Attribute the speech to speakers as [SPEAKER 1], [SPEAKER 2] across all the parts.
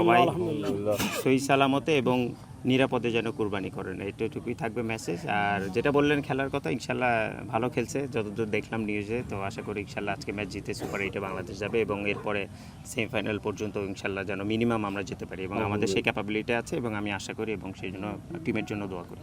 [SPEAKER 1] সবাই। সই সালামতে এবং নিরাপদে যেন কুরবানি করেন এইটুকুই থাকবে মেসেজ আর যেটা বললেন খেলার কথা ইনশাল্লাহ ভালো খেলছে। যতদূর দেখলাম নিউজে তো আশা করি ইনশাল্লাহ আজকে ম্যাচ জিতে সুপার এইটে বাংলাদেশ যাবে এবং এরপরে সেমিফাইনাল পর্যন্ত ইনশাল্লাহ যেন মিনিমাম আমরা যেতে পারি এবং আমাদের সেই ক্যাপাবিলিটি আছে এবং আমি আশা করি এবং সেই জন্য টিমের জন্য দোয়া করি।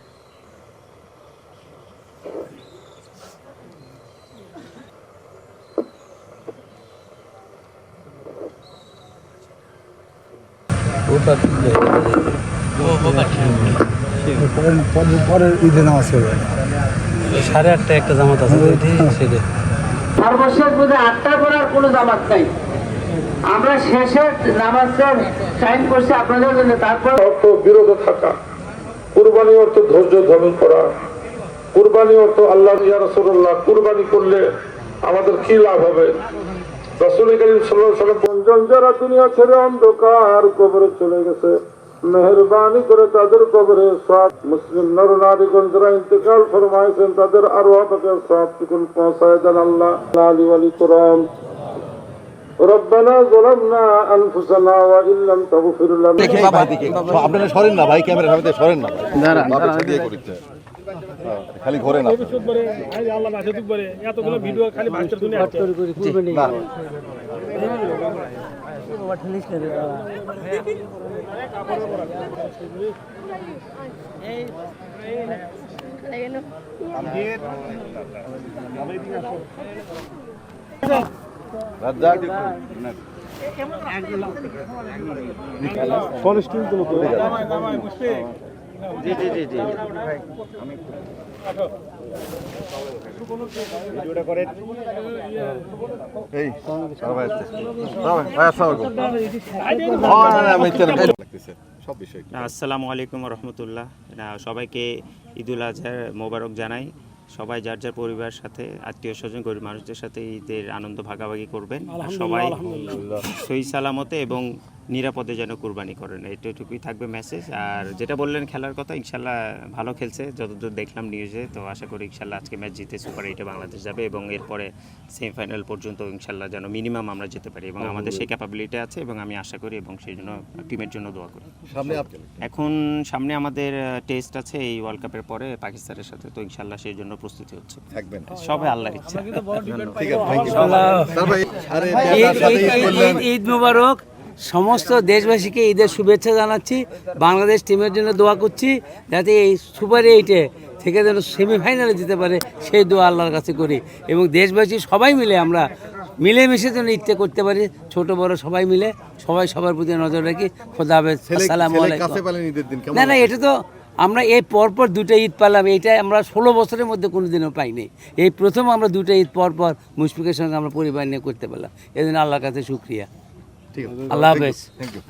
[SPEAKER 2] পরের ঈদে নামাজ পড়বে।
[SPEAKER 3] সাড়ে আটটা একটা জামাত আছে ওইটি সেটা।
[SPEAKER 4] সর্বশেষ বোধ আটটা করার কোনো জামাত নাই। আমরা শেষে নামাজের টাইম করছি আপনাদের জন্য তারপর
[SPEAKER 5] অর্থ বিরত থাকা কুরবানি অর্থ ধৈর্য ধারণ করা কুরবানি অর্থ আল্লাহ ইয়া রাসূলুল্লাহ কুরবানি করলে আমাদের কি লাভ হবে? রাসূল করিম সাল্লাল্লাহু আলাইহি ওয়াসাল্লাম পঞ্জন যারা দুনিয়া ছেড়ে অন্ধকার কবরে চলে গেছে মেহরবানি করে তাদের কবরে সব মুসলিম নরনারীগণ যারা ইন্তেকাল ফরমাইছেন তাদের আরো আপনাকে সব টুকুন পৌঁছায় দেন আল্লাহ আলী ওয়ালি করম ربنا ظلمنا أنفسنا وإن لم تغفر لنا
[SPEAKER 2] আপনারা সরেন না ভাই ক্যামেরা সামনে সরেন না ভাই বাপে দিয়ে করিতে হ্যাঁ, খালি ঘরে না না রাজ্জাক কনস্টিটিউট তো যাবে
[SPEAKER 1] জি জি জি জি
[SPEAKER 2] আমি তেল লাগতেছে সব বিষয়।
[SPEAKER 1] আসসালামু আলাইকুম রহমতুল্লাহ। সবাইকে ঈদুল আজহার মোবারক জানাই। সবাই যার যার পরিবারের সাথে আত্মীয় স্বজন গরিব মানুষদের সাথে ঈদের আনন্দ ভাগাভাগি করবেন। সবাই সই সালামতে এবং নিরাপদে যেন কুরবানি করেন। এইটুকুই থাকবে মেসেজ আর যেটা বললেন খেলার কথা ইনশাল্লাহ ভালো খেলছে। যতদূর দেখলাম নিউজে তো আশা করি ইনশাল্লাহ আজকে ম্যাচ জিতে সুপার এইটে বাংলাদেশ যাবে এবং এরপরে সেমিফাইনাল পর্যন্ত ইনশাল্লাহ যেন মিনিমাম আমরা যেতে পারি এবং আমাদের সেই ক্যাপাবিলিটি আছে এবং আমি আশা করি এবং সেই জন্য টিমের জন্য দোয়া করি। এখন সামনে আমাদের টেস্ট আছে এই ওয়ার্ল্ড কাপের পরে পাকিস্তানের সাথে তো ইনশাল্লাহ সেই জন্য প্রস্তুতি হচ্ছে।
[SPEAKER 2] থাকবেন।
[SPEAKER 1] সবে আল্লাহর ইচ্ছা।
[SPEAKER 2] ঠিক আছে ঈদ
[SPEAKER 3] মুবারক। সমস্ত দেশবাসীকে ঈদের শুভেচ্ছা জানাচ্ছি। বাংলাদেশ টিমের জন্য দোয়া করছি যাতে এই সুপার এইটে থেকে যেন সেমিফাইনালে যেতে পারে সেই দোয়া আল্লাহর কাছে করি। এবং দেশবাসী সবাই মিলে আমরা মিলেমিশে যেন ঈদটা করতে পারি ছোট বড় সবাই মিলে সবাই সবার প্রতি নজর রাখি। খোদা হাফেজ আসসালামু আলাইকুম।
[SPEAKER 2] কাছে পেলেন ঈদের দিন কেমন
[SPEAKER 3] না না এটা তো আমরা এই পরপর দুটো ঈদ পালাম এইটা আমরা ষোলো বছরের মধ্যে কোনো দিনও পাইনি। এই প্রথম আমরা দুটো ঈদ পরপর পর মুশফিকের সঙ্গে আমরা পরিবার নিয়ে করতে পারলাম। এই জন্য আল্লাহর কাছে শুক্রিয়া।
[SPEAKER 2] ঠিক আছে।
[SPEAKER 3] আল্লাহ হাফেজ।
[SPEAKER 2] Thank you